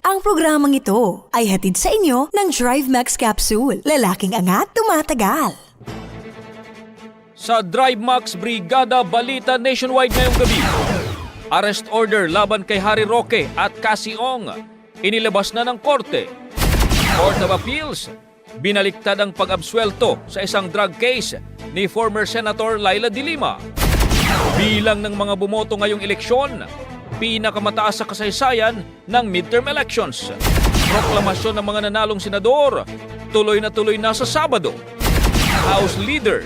Ang programang ito ay hatid sa inyo ng Drive Max Capsule. Lalaking angat, tumatagal. Sa Drive Max Brigada Balita Nationwide ngayong gabi. Arrest order laban kay Harry Roque at Cassie Ong. Inilabas na ng korte. Court of Appeals. Binaliktad ang pag-absuelto sa isang drug case ni former Senator Laila De Lima. Bilang ng mga bumoto ngayong eleksyon, pinakamataas sa kasaysayan ng midterm elections. Proklamasyon ng mga nanalong senador, tuloy na tuloy na sa Sabado. House Leader,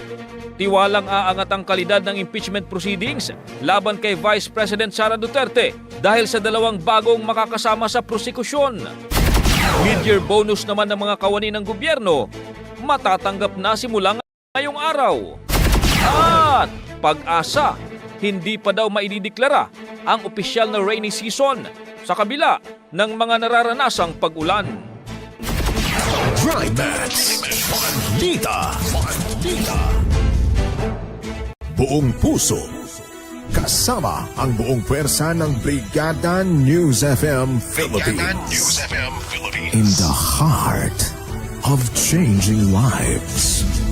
tiwalang aangat ang kalidad ng impeachment proceedings laban kay Vice President Sara Duterte dahil sa dalawang bagong makakasama sa prosekusyon. Mid-year bonus naman ng mga kawani ng gobyerno, matatanggap na simula ngayong araw. At pag-asa, hindi pa daw maidideklara ang opisyal na rainy season sa kabila ng mga nararanasang pag-ulan. Balita. Buong puso. Kasama ang buong pwersa ng Brigada News FM Philippines. In the heart of changing lives.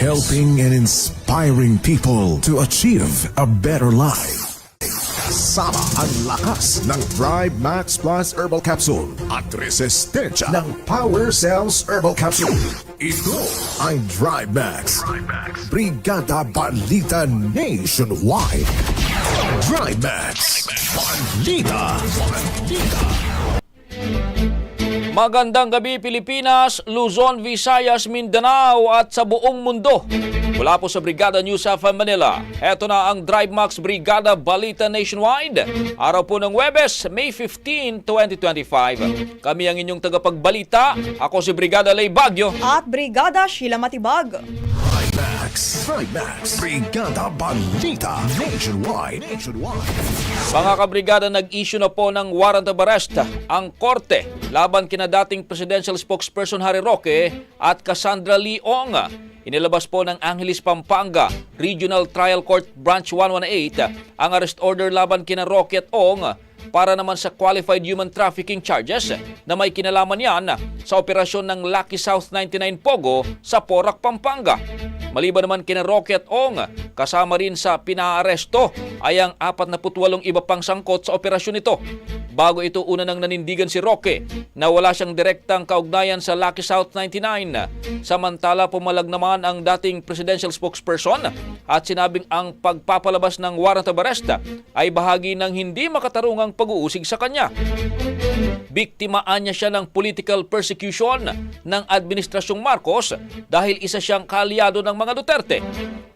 Helping and inspiring people to achieve a better life. Kasama ang lakas ng Drive Max Plus Herbal Capsule at resistensya ng Power Cells Herbal Capsule. Ito ang Drive Max. Brigada Balita Nationwide. Drive Max. Balita. Balita. Magandang gabi Pilipinas, Luzon, Visayas, Mindanao at sa buong mundo. Mula po sa Brigada News of Manila, eto na ang Drive Max Brigada Balita Nationwide. Araw po ng Webes, May 15, 2025. Kami ang inyong tagapagbalita. Ako si Brigada Lay Bagyo. at Brigada Sheila Matibag. Max. Drive Max. Brigada Balita Nationwide. Nationwide. Mga kabrigada, nag-issue na po ng warrant of arrest ang korte laban kina dating presidential spokesperson Harry Roque at Cassandra Leong. Inilabas po ng Angeles, Pampanga Regional Trial Court Branch 118 ang arrest order laban kina Roque at Ong para naman sa qualified human trafficking charges na may kinalaman yan sa operasyon ng Lucky South 99 Pogo sa Porac, Pampanga. Maliban naman kina Roque at Ong, kasama rin sa pinaaresto ay ang 48 iba pang sangkot sa operasyon ito. Bago ito una nang nanindigan si Roque na wala siyang direktang kaugnayan sa Lucky South 99. Samantala pumalag naman ang dating presidential spokesperson at sinabing ang pagpapalabas ng warrant of arrest ay bahagi ng hindi makatarungang pag-uusig sa kanya. Biktimaan niya siya ng political persecution ng Administrasyong Marcos dahil isa siyang kaalyado ng mga Duterte.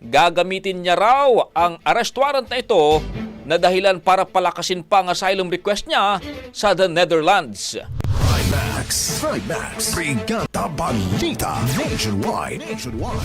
Gagamitin niya raw ang arrest warrant na ito na dahilan para palakasin pa ang asylum request niya sa the Netherlands. Trimax, Trimax, Brigada Balita, Nationwide, Nationwide.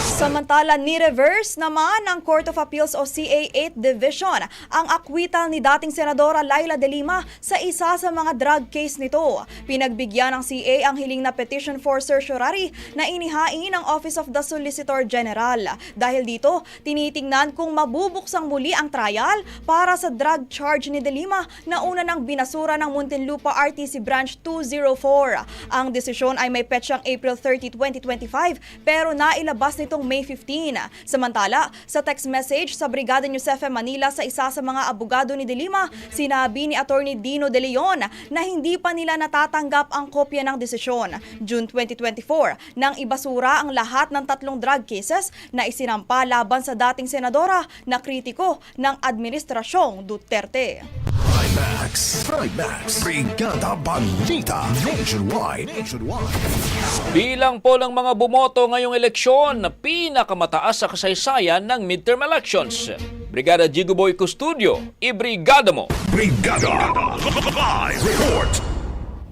Samantala, ni-reverse naman ng Court of Appeals o CA 8 Division ang acquittal ni dating Senadora Laila De Lima sa isa sa mga drug case nito. Pinagbigyan ng CA ang hiling na petition for certiorari na inihain ng Office of the Solicitor General. Dahil dito, tinitingnan kung mabubuksang muli ang trial para sa drug charge ni De Lima na una ng binasura ng Muntinlupa RTC Branch 204. Ang desisyon ay may petsyang April 30, 2025 pero nailabas nitong May 15. Samantala, sa text message sa Brigada FM Manila sa isa sa mga abogado ni De Lima, sinabi ni Attorney Dino De Leon na hindi pa nila natatanggap ang kopya ng desisyon. June 2024, nang ibasura ang lahat ng tatlong drug cases na isinampa laban sa dating senadora na kritiko ng Administrasyong Duterte. Trimax, Trimax, Brigada Balita, Nationwide, Nationwide. Bilang po ng mga bumoto ngayong eleksyon na pinakamataas sa kasaysayan ng midterm elections. Brigada Jigoboy Custudio, ibrigada mo! Brigada Live Report.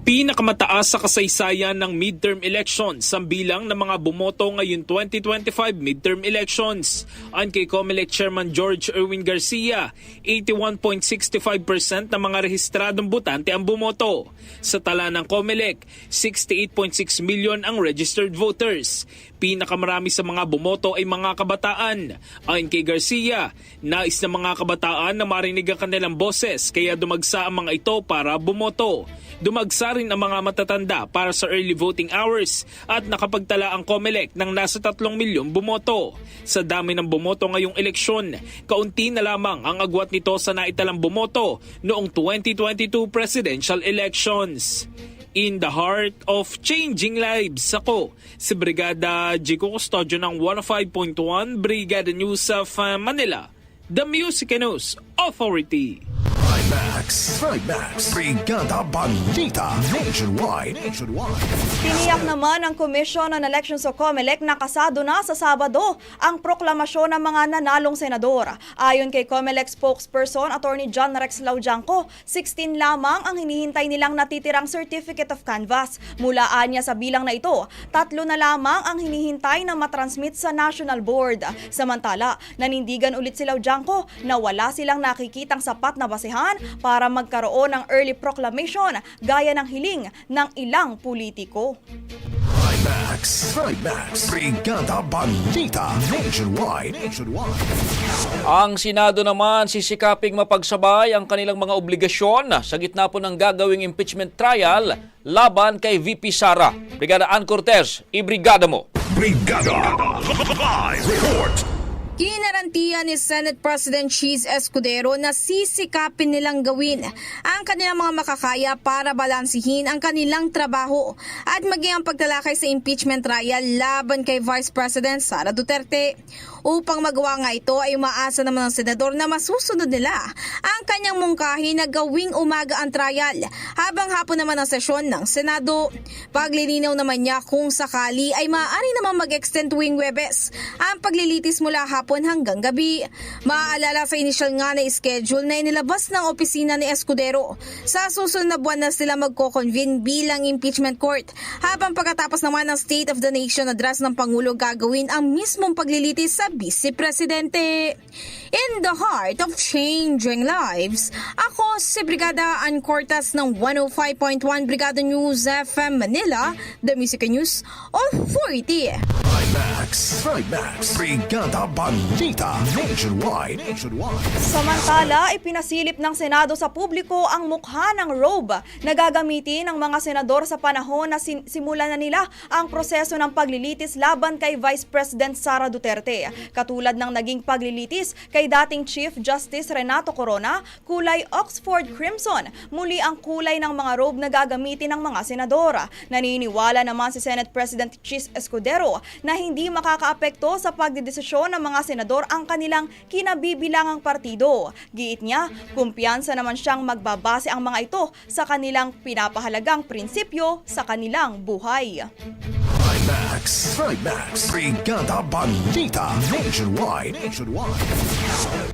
Pinakamataas sa kasaysayan ng midterm elections ang bilang ng mga bumoto ngayon 2025 midterm elections. Ayon kay COMELEC Chairman George Erwin Garcia, 81.65% ng mga rehistradong botante ang bumoto. Sa tala ng COMELEC, 68.6 million ang registered voters. Pinakamarami sa mga bumoto ay mga kabataan. Ayon kay Garcia, nais ng mga kabataan na marinig ang kanilang boses kaya dumagsa ang mga ito para bumoto. Dumagsa rin ang mga matatanda para sa early voting hours at nakapagtala ang COMELEC ng nasa 3 milyong bumoto. Sa dami ng bumoto ngayong eleksyon, kaunti na lamang ang agwat nito sa naitalang bumoto noong 2022 presidential elections. In the heart of changing lives, ako si Brigada Jico Custodio ng 105.1 Brigada News of uh, Manila, the Music News Authority. Trimax, Trimax, Brigada Balita, Nationwide, Nationwide. Tiniyak naman ng Commission on Elections o COMELEC na kasado na sa Sabado ang proklamasyon ng mga nanalong senador. Ayon kay COMELEC spokesperson Attorney John Rex Laujanco, 16 lamang ang hinihintay nilang natitirang Certificate of Canvas. Mulaan niya sa bilang na ito, tatlo na lamang ang hinihintay na matransmit sa National Board. Samantala, nanindigan ulit si Laujanco na wala silang nakikitang sapat na basehan para magkaroon ng early proclamation gaya ng hiling ng ilang politiko. Trimax, Trimax, Brigada Balita, Nationwide, Nationwide. Ang Senado naman sisikaping mapagsabay ang kanilang mga obligasyon sa gitna po ng gagawing impeachment trial laban kay VP Sara. Brigada Ann Cortez, ibrigada mo! Brigada Live Report. Kinarantiya ni Senate President Cheese Escudero na sisikapin nilang gawin ang kanilang mga makakaya para balansihin ang kanilang trabaho at maging ang pagtalakay sa impeachment trial laban kay Vice President Sara Duterte. Upang magawa nga ito ay umaasa naman ng senador na masusunod nila ang kanyang mungkahi na gawing umaga ang trial habang hapon naman ang sesyon ng Senado. Paglilinaw naman niya kung sakali ay maaari naman mag-extend tuwing Webes ang paglilitis mula hapon hanggang gabi. Maaalala sa initial nga na schedule na inilabas ng opisina ni Escudero. Sa susunod na buwan na sila magko-convene bilang impeachment court habang pagkatapos naman ng State of the Nation address ng Pangulo gagawin ang mismong paglilitis sa Vice Presidente. In the heart of changing lives, ako si Brigada Ann Cortas ng 105.1 Brigada News FM Manila, The Music News Authority. Trimax, Trimax, Brigada Balita, Nationwide, Nationwide. Samantala, ipinasilip ng Senado sa publiko ang mukha ng robe na gagamitin ng mga senador sa panahon na sin- simulan na nila ang proseso ng paglilitis laban kay Vice President Sara Duterte. Katulad ng naging paglilitis kay dating Chief Justice Renato Corona, kulay Oxford Crimson, muli ang kulay ng mga robe na gagamitin ng mga senador. Naniniwala naman si Senate President Chis Escudero na hindi makakaapekto sa pagdidesisyon ng mga senador ang kanilang kinabibilangang partido. Giit niya, kumpiyansa naman siyang magbabase ang mga ito sa kanilang pinapahalagang prinsipyo sa kanilang buhay. Trimax, Trimax, Brigada Balita Nationwide. Nationwide.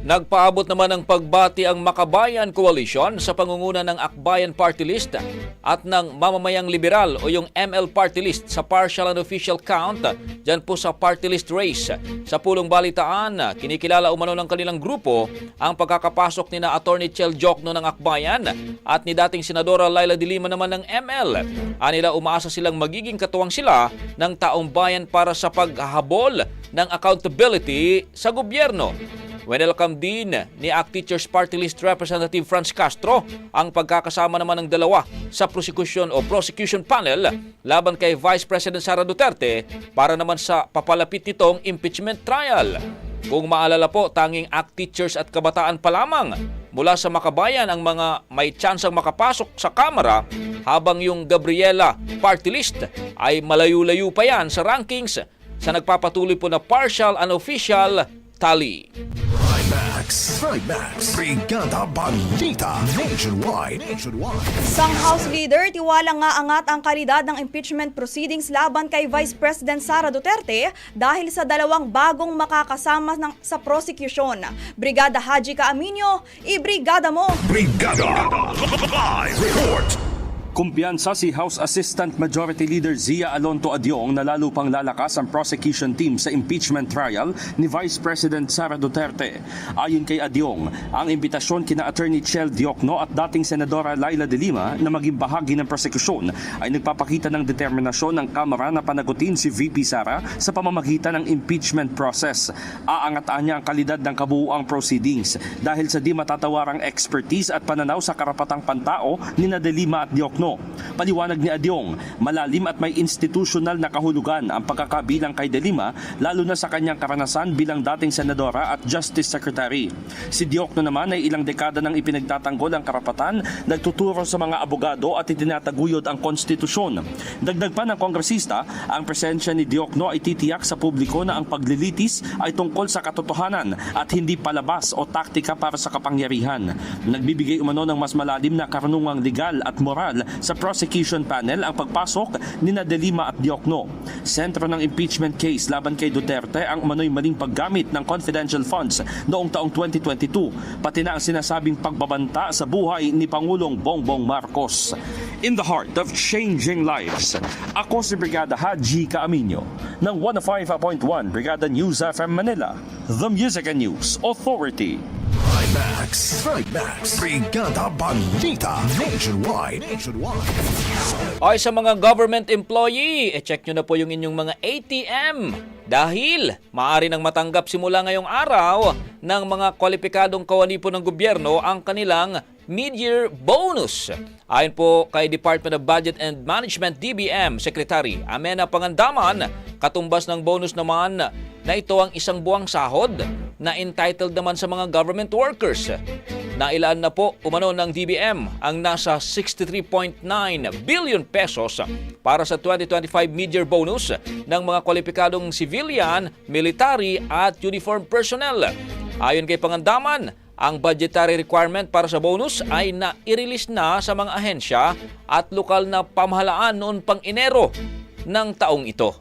Nagpaabot naman ng pagbati ang Makabayan Coalition sa pangunguna ng Akbayan Party List at ng Mamamayang Liberal o yung ML Party List sa partial and official count dyan po sa party list race. Sa pulong balitaan, kinikilala umano ng kanilang grupo ang pagkakapasok ni na Attorney Chel Jokno ng Akbayan at ni dating Senadora Laila de Lima naman ng ML. Anila umaasa silang magiging katuwang sila ng taong bayan para sa paghahabol ng accountability sa gobyerno. Welcome din ni ACT Teachers Party List Representative Franz Castro ang pagkakasama naman ng dalawa sa prosecution o prosecution panel laban kay Vice President Sara Duterte para naman sa papalapit nitong impeachment trial. Kung maalala po, tanging ACT Teachers at kabataan pa lamang mula sa makabayan ang mga may tsansang makapasok sa Kamara habang yung Gabriela Party List ay malayo-layo pa yan sa rankings sa nagpapatuloy po na partial and official tally. Trimax, Trimax, Brigada Balita Nationwide. Nationwide. Sang House Leader, tiwala nga angat ang kalidad ng impeachment proceedings laban kay Vice President Sara Duterte dahil sa dalawang bagong makakasama ng, sa prosecution. Brigada Haji Kaaminyo, ibrigada mo! Brigada Live Report. Kumpiyansa si House Assistant Majority Leader Zia Alonto Adyong na lalo pang lalakas ang prosecution team sa impeachment trial ni Vice President Sara Duterte. Ayon kay Adyong, ang imbitasyon kina Attorney Chel Diokno at dating Senadora Laila de Lima na maging bahagi ng prosekusyon ay nagpapakita ng determinasyon ng Kamara na panagutin si VP Sara sa pamamagitan ng impeachment process. Aangataan niya ang kalidad ng kabuuang proceedings dahil sa di matatawarang expertise at pananaw sa karapatang pantao ni na de Lima at Diokno. Paliwanag ni Adyong, malalim at may institutional na kahulugan ang pagkakabilang kay De Lima lalo na sa kanyang karanasan bilang dating senadora at justice secretary. Si Diokno naman ay ilang dekada nang ipinagtatanggol ang karapatan, nagtuturo sa mga abogado at itinataguyod ang konstitusyon. Dagdag pa ng kongresista, ang presensya ni Diokno ay titiyak sa publiko na ang paglilitis ay tungkol sa katotohanan at hindi palabas o taktika para sa kapangyarihan. Nagbibigay umano ng mas malalim na karunungang legal at moral sa prosecution panel ang pagpasok ni na De Lima at Diokno. Sentro ng impeachment case laban kay Duterte ang umano'y maling paggamit ng confidential funds noong taong 2022, pati na ang sinasabing pagbabanta sa buhay ni Pangulong Bongbong Marcos. In the heart of changing lives, ako si Brigada Haji Kaaminyo ng 105.1 Brigada News FM Manila, the Music and News Authority. Trimax, Trimax, Brigada Balita Nationwide. Nationwide. Ay sa mga government employee, e-check nyo na po yung inyong mga ATM. Dahil maaari nang matanggap simula ngayong araw ng mga kwalipikadong kawani po ng gobyerno ang kanilang mid-year bonus. Ayon po kay Department of Budget and Management DBM Secretary Amena Pangandaman, katumbas ng bonus naman na ito ang isang buwang sahod na entitled naman sa mga government workers. Nailaan na po umano ng DBM ang nasa 63.9 billion pesos para sa 2025 mid-year bonus ng mga kwalipikadong civilian, military at uniform personnel. Ayon kay Pangandaman, ang budgetary requirement para sa bonus ay na-release na sa mga ahensya at lokal na pamahalaan noon pang Enero ng taong ito.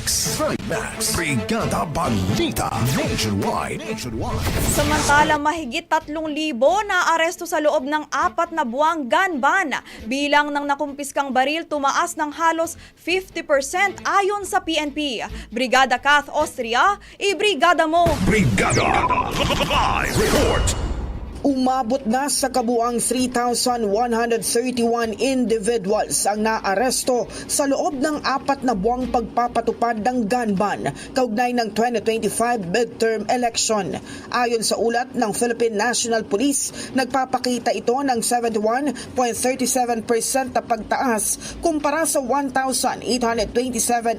Trimax, Trimax, Brigada Balita Nationwide. Nationwide. Samantala, mahigit 3,000 na aresto sa loob ng apat na buwang gun ban. Bilang ng nakumpiskang baril tumaas ng halos 50% ayon sa PNP. Brigada Kath Austria, ibrigada mo! Brigada Live Report. Umabot na sa kabuang 3,131 individuals ang naaresto sa loob ng apat na buwang pagpapatupad ng gun ban kaugnay ng 2025 midterm election. Ayon sa ulat ng Philippine National Police, nagpapakita ito ng 71.37% na pagtaas kumpara sa 1,827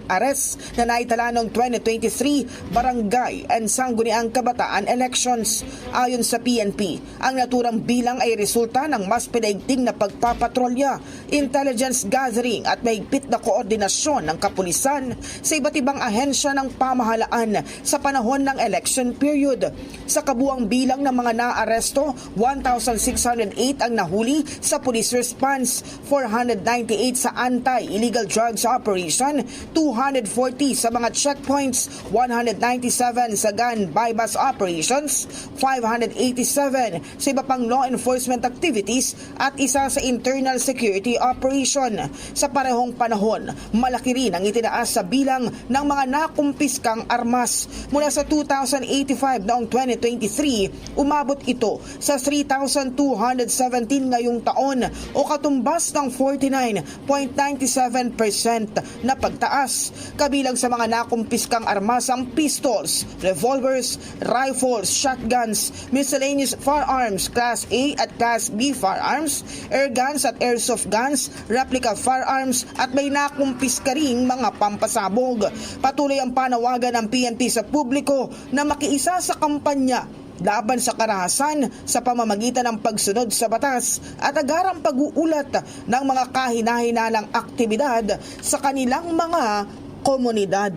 arrests na naitala noong 2023 barangay and sangguniang kabataan elections. Ayon sa PNP, ang naturang bilang ay resulta ng mas pinaigting na pagpapatrolya, intelligence gathering at mahigpit na koordinasyon ng kapulisan sa iba't ibang ahensya ng pamahalaan sa panahon ng election period. Sa kabuang bilang ng mga naaresto, 1,608 ang nahuli sa police response, 498 sa anti-illegal drugs operation, 240 sa mga checkpoints, 197 sa gun bypass operations, 587 sa iba pang law enforcement activities at isa sa internal security operation. Sa parehong panahon, malaki rin ang itinaas sa bilang ng mga nakumpiskang armas. Mula sa 2,085 noong 2023, umabot ito sa 3,217 ngayong taon o katumbas ng 49.97% na pagtaas. Kabilang sa mga nakumpiskang armas ang pistols, revolvers, rifles, shotguns, miscellaneous firearms Class A at Class B firearms, air guns at airsoft guns, replica firearms at may nakumpiska ring mga pampasabog. Patuloy ang panawagan ng PNP sa publiko na makiisa sa kampanya laban sa karahasan sa pamamagitan ng pagsunod sa batas at agarang pag-uulat ng mga kahinahinalang aktibidad sa kanilang mga komunidad.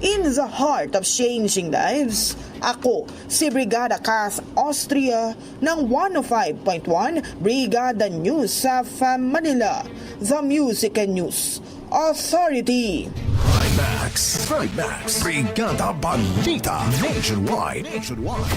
In the heart of changing lives, ako si Brigada Kath Austria ng 105.1 Brigada News sa Manila, The Music and News Authority. Trimax, Trimax, Brigada Balita Nationwide. Nationwide.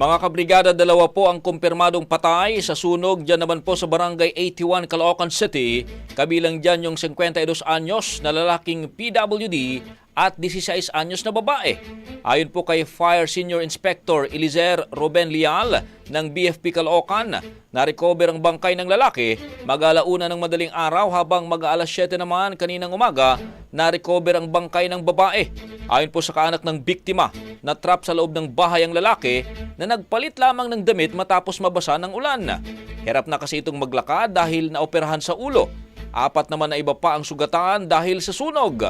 Mga kabrigada, dalawa po ang kumpirmadong patay sa sunog dyan naman po sa Barangay 81, Caloocan City. Kabilang dyan yung 52 anyos na lalaking PWD at 16 anyos na babae. Ayon po kay Fire Senior Inspector Elizer Ruben Lial ng BFP Caloocan, na-recover ang bangkay ng lalaki mag-alauna ng madaling araw habang mag-aalas 7 naman kaninang umaga, na-recover ang bangkay ng babae. Ayon po sa kaanak ng biktima, na-trap sa loob ng bahay ang lalaki na nagpalit lamang ng damit matapos mabasa ng ulan. Hirap na kasi itong maglakad dahil naoperahan sa ulo. Apat naman na iba pa ang sugatan dahil sa sunog.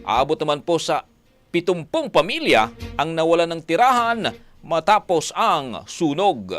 Aabot naman po sa 70 pamilya ang nawalan ng tirahan matapos ang sunog.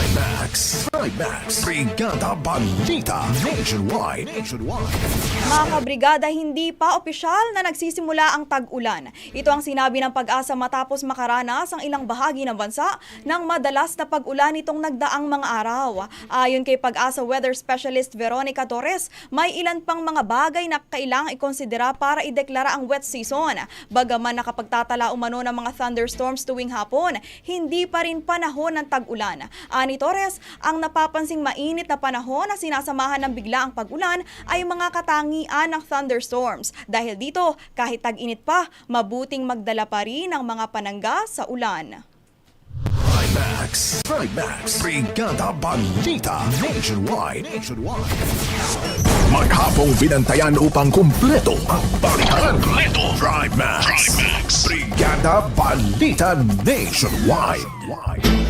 Trimax, Trimax, Brigada Balita Nationwide. Nationwide. Mga kabrigada, hindi pa opisyal na nagsisimula ang tag-ulan. Ito ang sinabi ng pag-asa matapos makaranas ang ilang bahagi ng bansa ng madalas na pag-ulan itong nagdaang mga araw. Ayon kay pag-asa weather specialist Veronica Torres, may ilan pang mga bagay na kailangang ikonsidera para ideklara ang wet season. Bagaman nakapagtatala umano ng mga thunderstorms tuwing hapon, hindi pa rin panahon ng tag-ulan. Torres, ang napapansing mainit na panahon na sinasamahan ng biglaang pag-ulan ay mga katangian ng thunderstorms. Dahil dito, kahit tag-init pa, mabuting magdala pa rin ang mga panangga sa ulan. Trimax, Trimax, Brigada Balita Nationwide. Nationwide. Maghapong binantayan upang kumpleto ang balitan. Kumpleto. Trimax, Trimax, Brigada Balita Nationwide.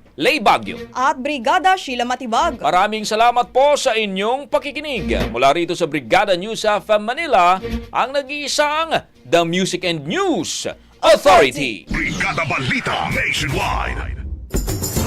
Lay Bagyo. At Brigada Sheila Matibag. Maraming salamat po sa inyong pakikinig. Mula rito sa Brigada News FM Manila, ang nag-iisang The Music and News Authority. Brigada Balita Nationwide.